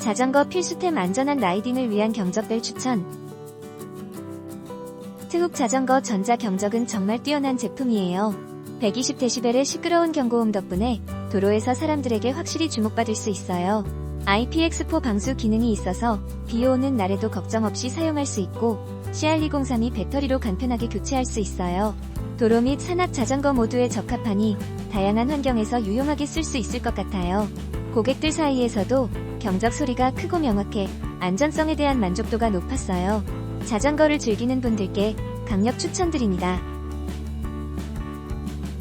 자전거 필수템 안전한 라이딩을 위한 경적벨 추천. 트훅 자전거 전자 경적은 정말 뛰어난 제품이에요. 120dB의 시끄러운 경고음 덕분에 도로에서 사람들에게 확실히 주목받을 수 있어요. IPX4 방수 기능이 있어서 비 오는 날에도 걱정 없이 사용할 수 있고 CR2032 배터리로 간편하게 교체할 수 있어요. 도로 및 산악 자전거 모두에 적합하니 다양한 환경에서 유용하게 쓸 수 있을 것 같아요. 고객들 사이에서도 경적 소리가 크고 명확해 안전성에 대한 만족도가 높았어요. 자전거를 즐기는 분들께 강력 추천드립니다.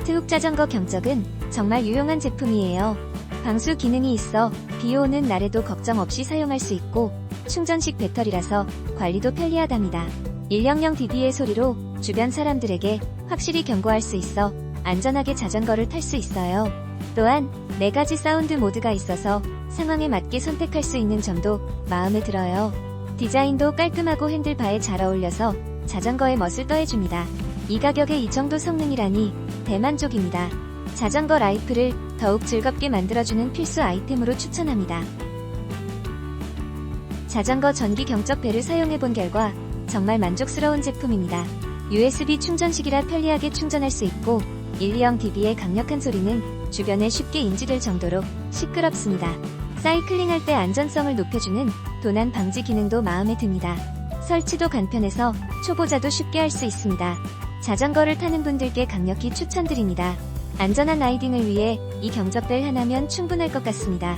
트훅 자전거 경적은 정말 유용한 제품이에요. 방수 기능이 있어 비 오는 날에도 걱정 없이 사용할 수 있고 충전식 배터리라서 관리도 편리하답니다. 100dB의 소리로 주변 사람들에게 확실히 경고할 수 있어 안전하게 자전거를 탈 수 있어요. 또한 4가지 사운드 모드가 있어서 상황에 맞게 선택할 수 있는 점도 마음에 들어요. 디자인도 깔끔하고 핸들바에 잘 어울려서 자전거의 멋을 더해줍니다. 이 가격에 이 정도 성능이라니 대만족입니다. 자전거 라이프를 더욱 즐겁게 만들어주는 필수 아이템으로 추천합니다. 자전거 전기 경적 배를 사용해본 결과 정말 만족스러운 제품입니다. USB 충전식이라 편리하게 충전할 수 있고 120dB의 강력한 소리는 주변에 쉽게 인지될 정도로 시끄럽습니다. 사이클링할 때 안전성을 높여주는 도난 방지 기능도 마음에 듭니다. 설치도 간편해서 초보자도 쉽게 할 수 있습니다. 자전거를 타는 분들께 강력히 추천드립니다. 안전한 라이딩을 위해 이 경적벨 하나면 충분할 것 같습니다.